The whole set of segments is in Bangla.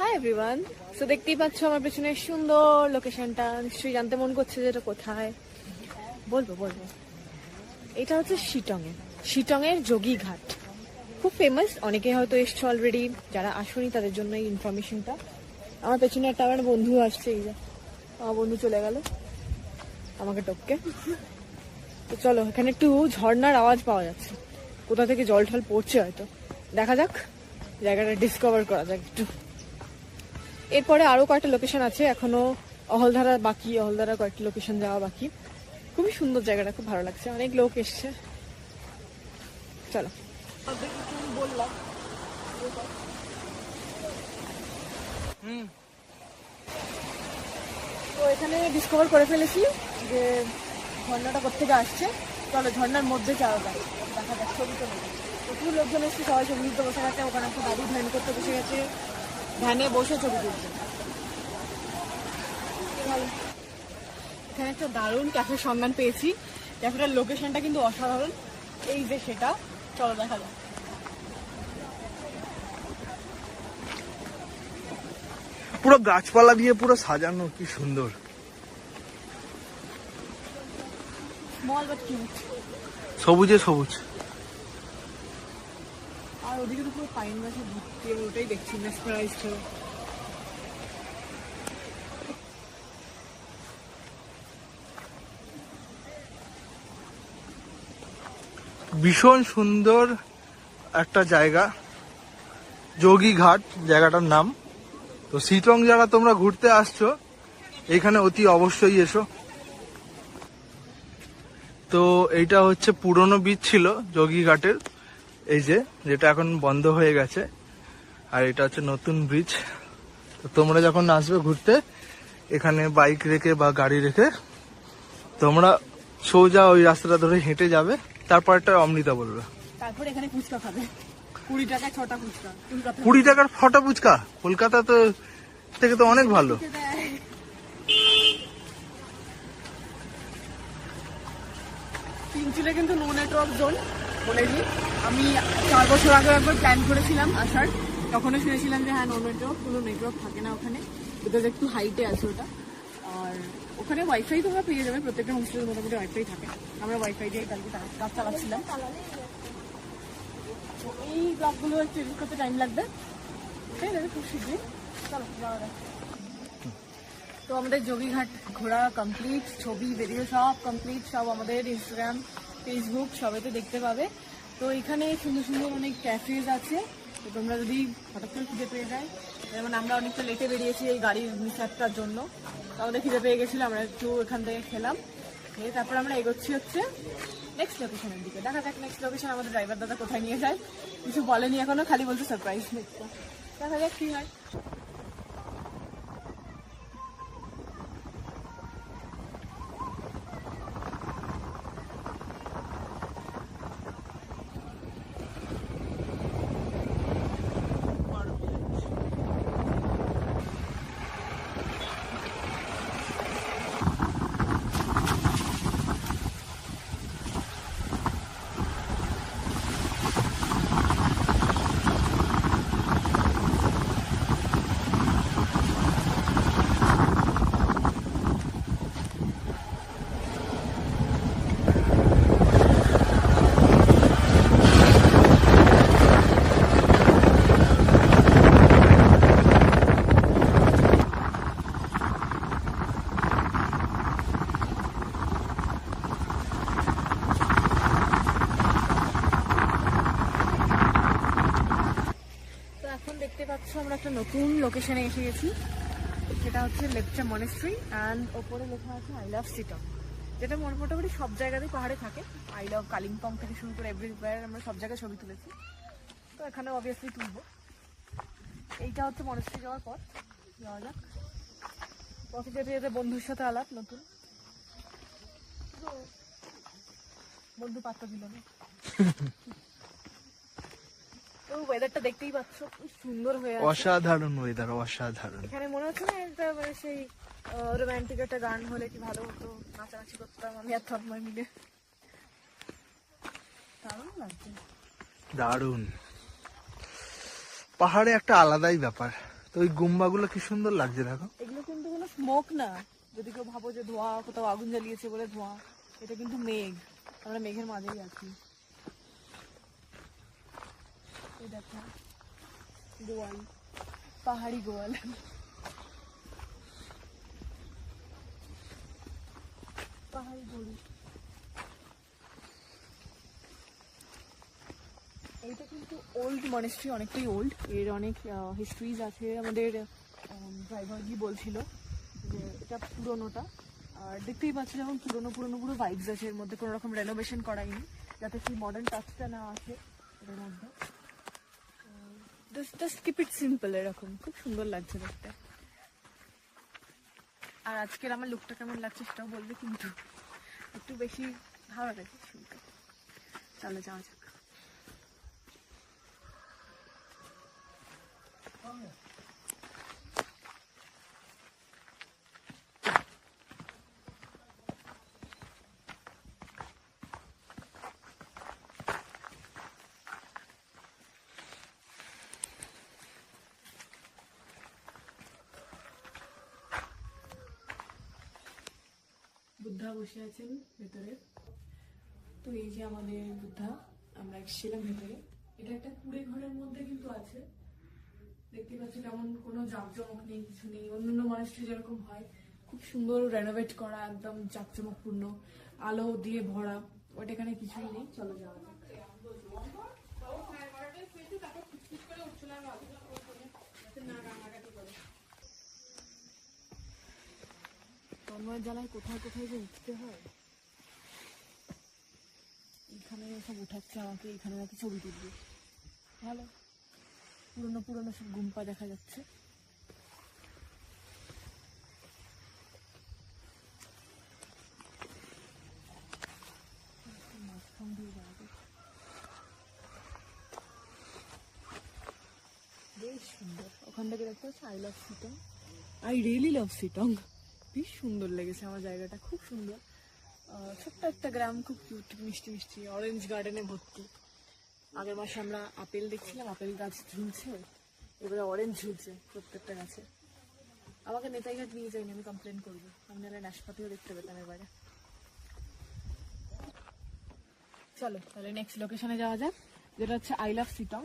হাই এভরিওয়ান সো দেখতেই পাচ্ছ আমার পেছনে সুন্দর লোকেশনটা নিশ্চয়ই জানতে মন করছে যে এটা কোথায়। বলব বলব। এটা হচ্ছে শিটং এ শিটং এর যোগী ঘাট খুব ফেমাস অনেকে হয়তো এসছো অলরেডি যারা আসেনি, তাদের জন্য এই ইনফরমেশনটা আমার পেছনে একটা আমার বন্ধু আসছে, এই যে। আমার বন্ধু চলে গেল। আমাকে টপকে। তো চলো, এখানে একটু ঝর্নার আওয়াজ পাওয়া যাচ্ছে। কোথা থেকে জল ঠল পড়ছে হয়তো। দেখা যাক। জায়গাটা ডিসকভার করা যাক একটু। এরপরে আরও কয়েকটা লোকেশন আছে এখনও অহলধারা বাকি অহলধারা কয়েকটা লোকেশন যাওয়া বাকি। খুবই সুন্দর জায়গাটা খুব ভালো লাগছে। অনেক লোক এসছে। চলো। বললাম তো এখানে ডিসকভার করে ফেলেছি যে ঝর্ণাটা কোথেকে আসছে। চলো ঝর্ণার মধ্যে যাওয়া যায় দেখা যাক ছবি তো প্রচুর লোকজন এসছে সবাই ছবি তুলতে বসে গেছে ওখানে একটা দাদু ধ্যান করতে বসে গেছে। ধ্যানে বসে ছবি তুলছে। এখানে একটা দারুণ ক্যাফের সন্ধান পেয়েছি। ক্যাফেটার লোকেশনটা কিন্তু অসাধারণ। এই যে সেটা চলো দেখা যাক। পুরো গাছপালা দিয়ে পুরো সাজানো কি সুন্দর। সবুজে সবুজ। আর ওদিকে তো পুরো পাইন গাছে আমি ওটাই দেখছি ভীষণ সুন্দর একটা জায়গা, যোগী ঘাট, জায়গাটার নাম। তো সিটং যারা তোমরা ঘুরতে আসছো, এখানে অতি অবশ্যই এসো। তো এইটা হচ্ছে পুরনো বীজ ছিল যোগী ঘাটের। এই যে যেটা এখন বন্ধ হয়ে গেছে আর এটা হচ্ছে নতুন ব্রিজ তো তোমরা যখন আসবে ঘুরতে এখানে বাইক রেখে বা গাড়ি রেখে তোমরা সোজা ওই রাস্তাটা ধরে হেঁটে যাবে তারপর একটা অমৃতা বলবে। তারপর এখানে ফুচকা খাবে। কুড়ি টাকায় ছটা ফুচকা। কুড়ি টাকার ফটা ফুচকা? কলকাতা তো থেকে তো অনেক ভালো। কিন্তু নো নেটওয়ার্ক জোন বলেছি আমি চার বছর আগে একবার প্ল্যান করেছিলাম আসার। তখনও শুনেছিলাম যে হ্যাঁ নো নেটওয়ার্ক কোনো নেটওয়ার্ক থাকে না ওখানে। বিকজ একটু হাইটে আছে ওটা। আর ওখানে ওয়াইফাই তোমরা পেয়ে যাবে, প্রত্যেকটা হোস্টেলের মোটামুটি ওয়াইফাই থাকে। আমরা ওয়াইফাই দিয়ে কালকে কাজ চালাচ্ছিলাম। এই ব্লগগুলো একটু এডিট করতে টাইম লাগবে। ঠিক আছে, খুব শীঘ্রই। চলো তো আমাদের যোগীঘাট ঘোরা কমপ্লিট ছবি ভিডিও সব কমপ্লিট সব আমাদের ইনস্টাগ্রাম ফেসবুক সবেতে দেখতে পাবে। তো এখানে সুন্দর সুন্দর অনেক ক্যাফেজ আছে। তো তোমরা যদি হঠাৎ করে খিদে পেয়ে যায়, যেমন আমরা অনেকটা লেটে বেরিয়েছি এই গাড়ির মিসারটার জন্য। তো আমাদের খিদে পেয়ে গেছিল, আমরা একটু এখান থেকে খেলাম। খেয়ে তারপর আমরা এগোচ্ছি হচ্ছে নেক্সট লোকেশনের দিকে। দেখা যাক নেক্সট লোকেশন আমাদের ড্রাইভার দাদা কোথায় নিয়ে যায়। কিছু বলেনি এখনও, খালি বলছে সারপ্রাইজ দেখতে দেখা যাক কি হয় তো এখন দেখতে পাচ্ছ আমরা একটা নতুন লোকেশনে এসে গেছি। সেটা হচ্ছে লেপচা মনেস্ট্রি অ্যান্ড ওপরে লেখা আছে আই লাভ সিটং যেটা মনে মোটামুটি সব জায়গাতেই পাহাড়ে থাকে। আই লাভ কালিম্পং থেকে শুরু করে এভরিওয়্যার আমরা সব জায়গায় ছবি তুলেছি। তো এখানে অবভিয়াসলি তুলবো। এইটা হচ্ছে মনেস্ট্রি যাওয়ার পথ। যাওয়া যাক। পথে যেতে যেতে বন্ধুর সাথে আলাপ, নতুন। বন্ধু পাত্তা দিল না। ওয়েদারটা দেখতেই পাচ্ছ খুব সুন্দর হয়ে অসাধারণ ওয়েদার অসাধারণ। এখানে মনে হচ্ছে না এটা মানে সেই রোমান্টিক একটা গান হলে কি ভালো হতো নাচানাচি করতাম আমি আর তন্ময় মিলে। দারুণ লাগছে। দারুণ। পাহাড়ে একটা আলাদাই ব্যাপার। তো ওই গুম্বাগুলো কি সুন্দর লাগছে দেখো। এগুলো কিন্তু কোনো স্মোক না। যদি কেউ ভাবো যে ধোঁয়া কোথাও আগুন জ্বালিয়েছে বলে ধোঁয়া এটা কিন্তু মেঘ। আমরা মেঘের মাঝেই আছি। এই গোয়াল, পাহাড়ি গোয়াল। পাহাড়ি গরু। এইটা কিন্তু ওল্ড মনেস্ট্রি অনেকটাই ওল্ড এর অনেক হিস্ট্রিজ আছে। আমাদের ড্রাইভারজি বলছিল যে, এটা পুরোনোটা। আর দেখতেই পাচ্ছি যেমন পুরোনো পুরোনো পুরো ভাইবস আছে। এর মধ্যে কোনো রকম রেনোভেশন করাইনি যাতে সেই মডার্ন টাচটা না আসে এটার মধ্যে। জাস্ট কিপ ইট সিম্পল এরকম। খুব সুন্দর লাগছে দেখতে। আর আজকের আমার লুকটা কেমন লাগছে সেটাও বলবে কিন্তু একটু বেশি ভালো লাগে শুনতে। চলো যাওয়া যাক। বুদ্ধা বসে আছেন ভেতরে। তো এই যে আমাদের বুদ্ধা, আমরা এসেছিলাম ভেতরে। এটা একটা কুড়ে ঘরের মধ্যে কিন্তু আছে। দেখতে পাচ্ছি তেমন কোনো জাঁকজমক নেই, কিছু নেই। অন্যান্য মানুষটি যেরকম হয়, খুব সুন্দর রেনোভেট করা, একদম জাঁকজমকপূর্ণ, আলো দিয়ে ভরা ওটা এখানে কিছুই নেই। চলো যাওয়া যাক। তন্ময়ের জ্বালায় কোথায় কোথায় যে উঠতে হয়? এখানে সব উঠাচ্ছে আমাকে, এখানে নাকি ছবি তুলবে। ভালো। পুরনো পুরনো সব গুম্পা দেখা যাচ্ছে। বেশ সুন্দর। ওখান থেকে দেখতে হচ্ছে I love Sittong I really love Sittong বেশ সুন্দর লেগেছে আমার জায়গাটা, খুব সুন্দর। ছোট্ট একটা গ্রাম, খুব কিউট মিষ্টি মিষ্টি অরেঞ্জ গার্ডেনে ভর্তি। আগের মাসে আমরা আপেল দেখছিলাম, আপেল গাছ ঝুলছে, এবারে অরেঞ্জ ঝুলছে প্রত্যেকটা গাছে। আমাকে নেতাইঘাট নিয়ে যাইনি আমি কমপ্লেন করব। আমি নাহলে নাশপাতিও দেখতে পেতাম এবারে। চলো, তাহলে নেক্সট লোকেশনে যাওয়া যাক, যেটা হচ্ছে আই লাভ সিটং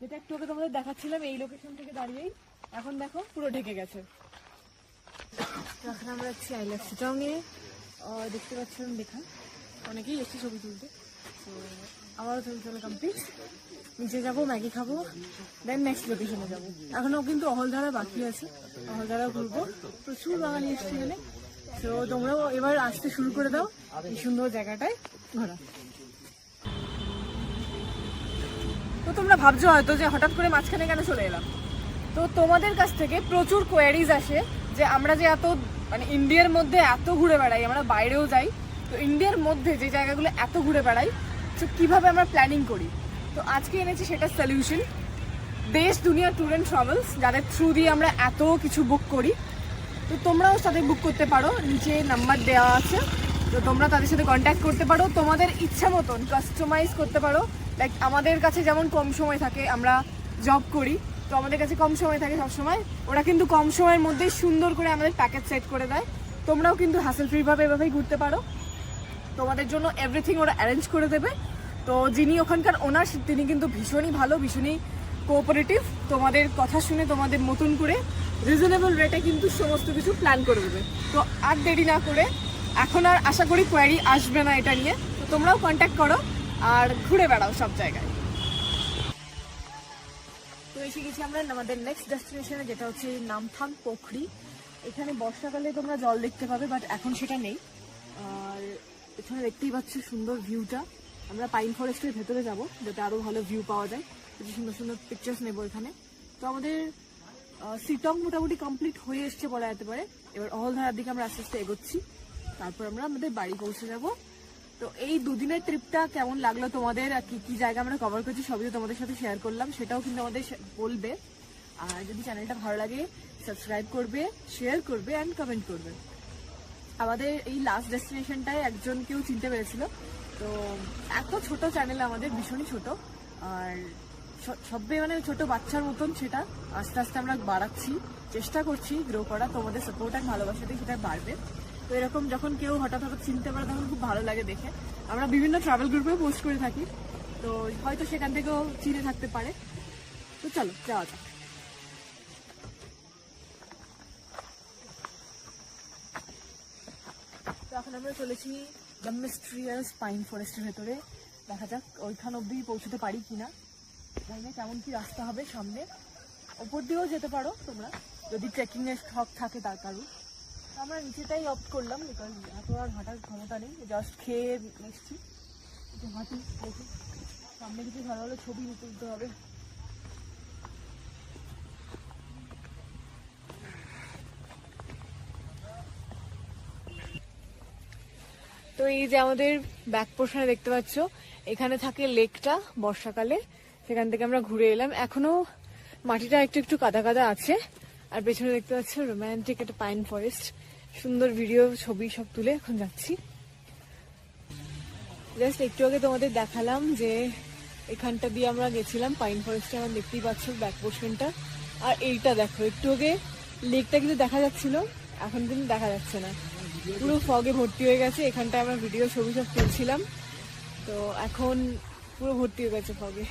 যেটা একটু আগে তোমাদের দেখাচ্ছিলাম, এই লোকেশন থেকে দাঁড়িয়েই। এখন দেখো পুরো ঢেকে গেছে। এখন আমরা যাচ্ছি আই লাভ সিটং দেখতে পাচ্ছেন দেখা অনেকেই এসছে ছবি তুলতে। তো আমারও ছবি তোলা কমপ্লিট নিচে যাব, ম্যাগি খাব দেন নেক্সট লোকেশনে যাব। এখনও কিন্তু অহলধারা বাকি আছে অহলধারা ঘুরবো। প্রচুর বাঙালি এসছে এখানে। তো তোমরাও এবার আসতে শুরু করে দাও, এই সুন্দর জায়গাটায় ঘোরা। তো তোমরা ভাবছ হয়তো যে হঠাৎ করে মাঝখানে কেন চলে এলাম। তো তোমাদের কাছ থেকে প্রচুর কোয়ারিজ আসে যে আমরা যে এত মানে ইন্ডিয়ার মধ্যে এত ঘুরে বেড়াই, আমরা বাইরেও যাই, তো ইন্ডিয়ার মধ্যে যে জায়গাগুলো এত ঘুরে বেড়াই, তো কীভাবে আমরা প্ল্যানিং করি? তো আজকে এনেছি সেটা সলিউশন দেশ, দুনিয়া ট্যুর অ্যান্ড ট্রাভেলস যাদের থ্রু দিয়ে আমরা এত কিছু বুক করি। তো তোমরাও সাথে বুক করতে পারো, নিচে নাম্বার দেওয়া আছে, তো তোমরা তাদের সাথে কন্ট্যাক্ট করতে পারো। তোমাদের ইচ্ছা মতন কাস্টমাইজ করতে পারো লাইক আমাদের কাছে যেমন কম সময় থাকে, আমরা জব করি তো আমাদের কাছে কম সময় থাকে সবসময়। ওরা কিন্তু কম সময়ের মধ্যেই সুন্দর করে আমাদের প্যাকেজ সেট করে দেয়। তোমরাও কিন্তু হাসেল ফ্রিভাবে এভাবেই ঘুরতে পারো। তোমাদের জন্য এভরিথিং ওরা অ্যারেঞ্জ করে দেবে। তো যিনি ওখানকার ওনার তিনি কিন্তু ভীষণই ভালো, ভীষণই কোঅপারেটিভ তোমাদের কথা শুনে, তোমাদের মতন করে রিজনেবল রেটে কিন্তু সমস্ত কিছু প্ল্যান করে দেবে। তো আর দেরি না করে এখন আর আশা করি কোয়ারি আসবে না এটা নিয়ে। তো তোমরাও কন্ট্যাক্ট করো আর ঘুরে বেড়াও সব জায়গায়। এসে গেছি আমরা আমাদের নেক্সট ডেস্টিনেশনে যেটা হচ্ছে নামথাং পোখরি। এখানে বর্ষাকালে তোমরা জল দেখতে পাবে বাট এখন সেটা নেই। আর এখানে দেখতেই পাচ্ছ সুন্দর ভিউটা আমরা পাইন ফরেস্টের ভেতরে যাব, যাতে আরও ভালো ভিউ পাওয়া যায়। কিছু সুন্দর সুন্দর পিকচার্স নেব এখানে। তো আমাদের সিটং মোটামুটি কমপ্লিট হয়ে এসছে বলা যেতে পারে। এবার অহলধারার দিকে আমরা আস্তে আস্তে এগোচ্ছি। তারপর আমরা আমাদের বাড়ি পৌঁছে যাব। তো এই দুদিনের ট্রিপটা কেমন লাগল তোমাদের? কি কি জায়গা আমরা কভার করছি সবই তোমাদের সাথে শেয়ার করলাম। সেটাও কিন্তু আমাদের বলবে। আর যদি চ্যানেলটা ভালো লাগে সাবস্ক্রাইব করবে শেয়ার করবে অ্যান্ড কমেন্ট করবে। আমাদের এই লাস্ট ডেস্টিনেশনটায় একজন কেউ চিনতে পেরেছিল। তো এত ছোট চ্যানেল আমাদের, ভীষণই ছোট। আর সবে মানে ছোট বাচ্চার মতন সেটা। আস্তে আস্তে আমরা বাড়াচ্ছি, চেষ্টা করছি গ্রো করা তোমাদের সাপোর্ট আর ভালোবাসাতেই সেটা বাড়বে। এরকম যখন কেউ হঠাৎ হঠাৎ চিনতে পারে, তখন খুব ভালো লাগে দেখে। আমরা বিভিন্ন ট্রাভেল গ্রুপেও পোস্ট করে থাকি, তো হয়তো সেখান থেকেও চিনে থাকতে পারে। তো চলো, যাওয়া যাক। তো এখন আমরা চলেছি ডামিস্ট্রিয়াস পাইন ফরেস্টের ভেতরে। দেখা যাক ওইখান অব্দি পৌঁছতে পারি কিনা। জানি না কেমন কি রাস্তা হবে সামনে। ওপর দিয়েও যেতে পারো তোমরা। যদি ট্রেকিং এর শখ থাকে তার কারণ। আমরা নিচেটাই অপ্ট করলাম বিকজ এত আর হাঁটার ক্ষমতা নেই। জাস্ট খেয়ে এসছি। একটু হাঁটি, দেখি। সামনে কিছু ভালো ভালো ছবি তুলতে হবে। তো এই যে আমাদের ব্যাক পোর্শনে দেখতে পাচ্ছ, এখানে থাকে লেকটা বর্ষাকালে। সেখান থেকে আমরা ঘুরে এলাম। এখনও মাটিটা একটু একটু কাদা কাদা আছে। আর পেছনে দেখতে পাচ্ছ রোমান্টিক একটা পাইন ফরেস্ট সুন্দর ভিডিও ছবি সব তুলে এখন যাচ্ছি। জাস্ট একটু আগে তোমাদের দেখালাম যে এখানটা দিয়ে আমরা গেছিলাম পাইন ফরেস্টে আমার দেখতেই পাচ্ছ ব্যাক পোর্শনটা আর এইটা দেখো, একটু আগে লেকটা কিন্তু দেখা যাচ্ছিল, এখন কিন্তু দেখা যাচ্ছে না। পুরো ফগে ভর্তি হয়ে গেছে, এখানটায় আমরা ভিডিও ছবি সব তুলছিলাম। তো এখন পুরো ভর্তি হয়ে গেছে ফগে